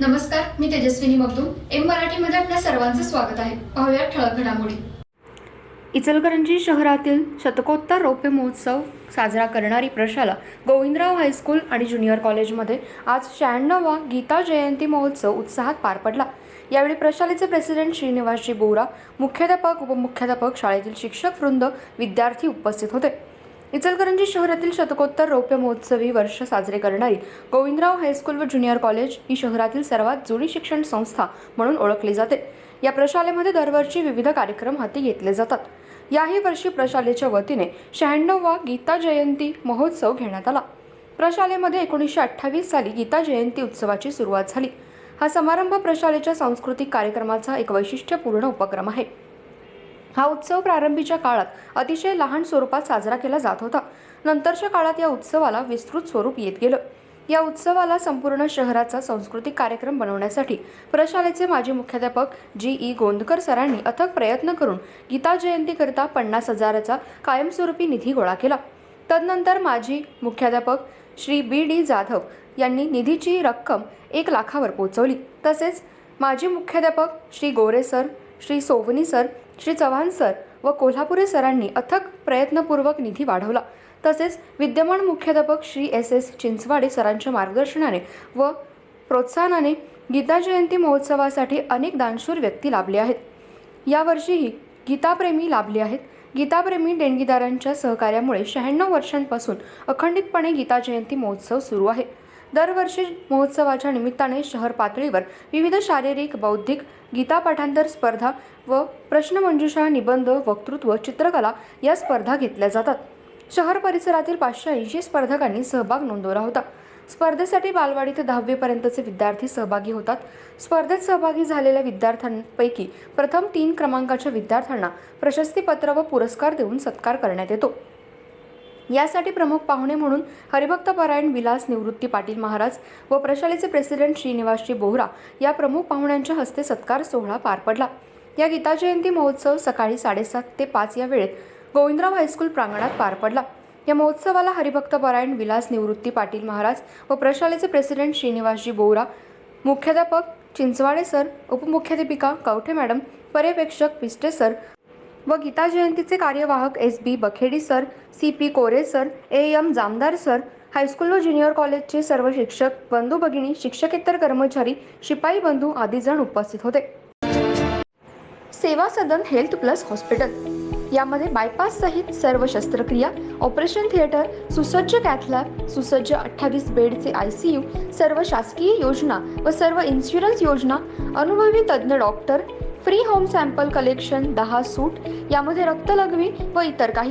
नमस्कार मी तेजस्विनी मगदूम. एम मराठीमध्ये आपल्या सर्वांचं स्वागत आहे. पाहूया ठळक घडामोडी. इचलकरंजी शहरातील शतकोत्तर रौप्य महोत्सव साजरा करणारी प्रशाला गोविंदराव हायस्कूल आणि ज्युनियर कॉलेजमध्ये आज शहाण्णवा गीता जयंती महोत्सव उत्साहात पार पडला. यावेळी प्रशालेचे प्रेसिडेंट श्रीनिवासजी बोरा मुख्याध्यापक उपमुख्याध्यापक शाळेतील शिक्षक वृंद विद्यार्थी उपस्थित होते. इचलकरंजी शहरातील शतकोत्तर रौप्य महोत्सवी वर्ष साजरे करणारी गोविंदराव हायस्कूल व ज्युनियर कॉलेज ही शहरातील सर्वात जुनी शिक्षण संस्था म्हणून ओळखली जाते. या प्रशालेमध्ये दरवर्षी विविध कार्यक्रम हाती घेतले जातात. याही वर्षी प्रशालेच्या वतीने शहाण्णववा गीता जयंती महोत्सव घेण्यात आला. प्रशालेमध्ये एकोणीसशे अठ्ठावीस साली गीता जयंती उत्सवाची सुरुवात झाली. हा समारंभ प्रशालेच्या सांस्कृतिक कार्यक्रमाचा एक वैशिष्ट्यपूर्ण उपक्रम आहे. हा उत्सव प्रारंभीच्या काळात अतिशय लहान स्वरूपात साजरा केला जात होता. नंतरच्या काळात या उत्सवाला विस्तृत स्वरूप येत गेलं. या उत्सवाला संपूर्ण शहराचा सांस्कृतिक कार्यक्रम बनवण्यासाठी प्रशालेचे माजी मुख्याध्यापक जी. ई. गोंदकर सरांनी अथक प्रयत्न करून गीता जयंतीकरिता पन्नास हजाराचा कायमस्वरूपी निधी गोळा केला. तदनंतर माजी मुख्याध्यापक श्री बी. डी. जाधव यांनी निधीची रक्कम एक लाखावर पोहोचवली. तसेच माजी मुख्याध्यापक Shri Gore sir Shri Sowani sir Shri Chavan sir व कोल्हापुरे सरांनी अथक प्रयत्नपूर्वक निधी वाढवला. तसेच विद्यमान मुख्याध्यापक श्री एस एस चिंचवाडे सरांच्या मार्गदर्शनाने व प्रोत्साहनाने गीता जयंती महोत्सवासाठी अनेक दानशूर व्यक्ती लाभले आहेत. यावर्षीही गीताप्रेमी लाभले आहेत. गीताप्रेमी देणगीदारांच्या सहकार्यामुळे शहाण्णव वर्षांपासून अखंडितपणे गीता जयंती महोत्सव सुरू आहे. दरवर्षी महोत्सवाच्या निमित्ताने शहर पातळीवर विविध शारीरिक बौद्धिक गीता पाठांतर स्पर्धा व प्रश्नमंजुषा निबंध वक्तृत्व चित्रकला या स्पर्धा घेतल्या जातात. शहर परिसरातील पाचशे ऐंशी स्पर्धकांनी सहभाग नोंदवला होता. स्पर्धेसाठी बालवाडी ते दहावीपर्यंतचे विद्यार्थी सहभागी होतात. स्पर्धेत सहभागी झालेल्या विद्यार्थ्यांपैकी प्रथम तीन क्रमांकाच्या विद्यार्थ्यांना प्रशस्तीपत्र व पुरस्कार देऊन सत्कार करण्यात येतो. यासाठी प्रमुख पाहुणे म्हणून हरिभक्त परायण विलास निवृत्ती पाटील महाराज व प्रशालेचे प्रेसिडेंट श्रीनिवासजी बोहरा या प्रमुख पाहुण्यांच्या हस्ते सत्कार सोहळा पार पडला. या गीता जयंती महोत्सव सकाळी साडेसात ते पाच या वेळेत गोविंदराव हायस्कूल प्रांगणात पार पडला. या महोत्सवाला हरिभक्त परायण विलास निवृत्ती पाटील महाराज व प्रशालेचे प्रेसिडेंट श्रीनिवासजी बोहरा मुख्याध्यापक चिंचवाडे सर उपमुख्याध्यापिका कवठे मॅडम पर्यवेक्षक पिस्टे सर व गीता जयंतीचे कार्यवाहक S B Bakhedi sir C P Kore sir A M Jamdar sir high school व ज्युनियर कॉलेजचे सर्व शिक्षक बंधू भगिनी शिक्षकेतर कर्मचारी शिपाई बंधू आदी जण उपस्थित होते. Seva Sadan health plus hospital. यामध्ये बायपास सहित सर्व शस्त्रक्रिया ऑपरेशन थिएटर सुसज्ज कॅथलॅब सुसज्ज अठ्ठावीस बेडचे आय सी यू सर्व शासकीय योजना व सर्व इन्शुरन्स योजना अनुभवी तज्ज्ञ doctor free home sample collection दहा सूट यामध्ये रक्तलघवी व इतर काही